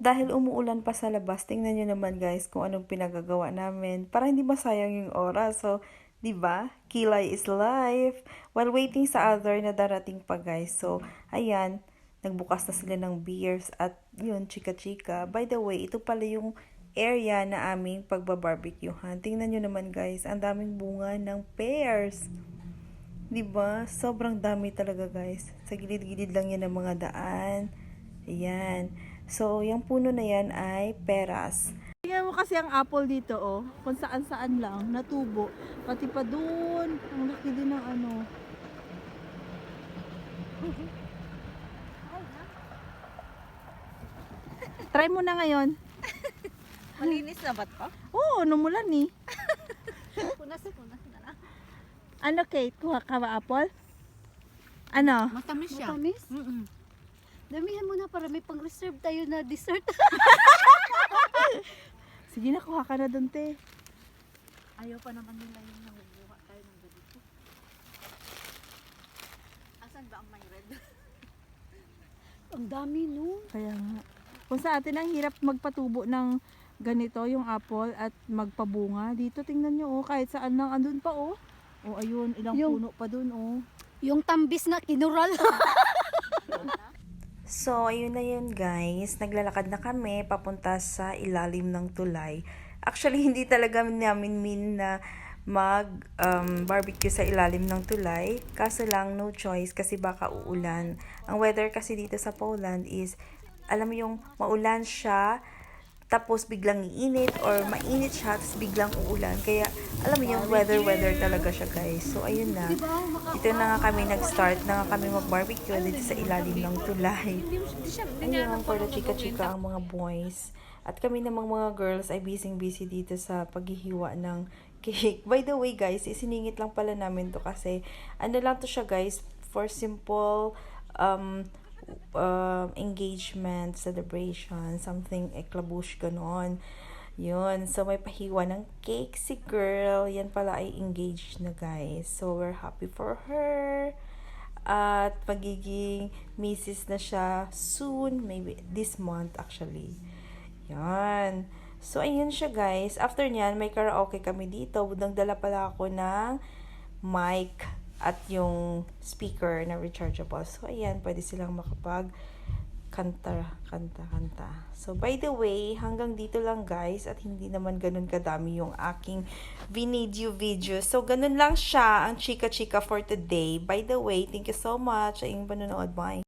dahil umuulan pa sa labas, tingnan nyo naman guys kung anong pinagagawa namin para hindi masayang yung oras. So, di ba? Kilay is life. While waiting sa other na darating pa guys. So, ayan, nagbukas na sila ng beers at yun, chika-chika. By the way, ito pala yung area na aming pagbabarbecuehan. Tingnan nyo naman guys, ang daming bunga ng pears. 'Di ba? Sobrang dami talaga, guys. Sa gilid-gilid lang 'yan ng mga daan. Ayan. So, yung puno na 'yan ay peras. Tingnan mo kasi ang apple dito, oh. Kung saan-saan lang, natubo. Pati pa doon. Ang laki din ng ano. Try mo na ngayon. Malinis na ba't pa? Oo, oh, numulan eh. Punas na punas na lang. Ano, Kate? Kuha ka ba apple? Ano? Matamis siya. Matamis? Mm-mm. Damihan mo na para may pang-reserve tayo na dessert. Sige na, kuha ka na doon, te. Ayaw pa naman nila yung nangubuha tayo ng ganito. Asan ba ang may red? Ang dami no. Kaya nga. Kung sa atin ang hirap magpatubo ng ganito, yung apple, at magpabunga. Dito, tingnan nyo, oh, kahit saan lang, andun pa, oh. Oh, ayun, ilang Yung- puno pa dun, oh. Yung tambis na kinural. So, ayun na yun guys. Naglalakad na kami papunta sa ilalim ng tulay. Actually, hindi talaga namin mean na mag um, barbecue sa ilalim ng tulay. Kaso lang, no choice kasi baka uulan. Ang weather kasi dito sa Poland is, alam mo yung maulan siya, tapos biglang iinit or mainit siya, tapos biglang uulan. Kaya, alam mo yung weather-weather talaga siya guys. So, ayun na. Dito na nga kami nag-start na nga kami mag-barbecue dito sa ilalim ng tulay. Ayun, for the chika-chika ang mga boys. At kami namang mga girls ay busy-busy dito sa paghihiwa ng cake. By the way guys, isiningit lang pala namin to kasi ano lang to siya guys, for simple um, um, engagement, celebration, something eklabush ganon. Yun. So, may pahiwa ng cake si girl. Yan pala ay engaged na guys. So, we're happy for her. At magiging misis na siya soon. Maybe this month actually. Yan. So, ayun siya guys. After nyan, may karaoke kami dito. Nagdala pala ako ng mic at yung speaker na rechargeable. So, ayan, pwede silang makapag kanta, kanta, kanta. So, by the way, hanggang dito lang guys at hindi naman ganun kadami yung aking video video. So, ganun lang siya ang chika-chika for today. By the way, thank you so much sa inyong panonood. Bye!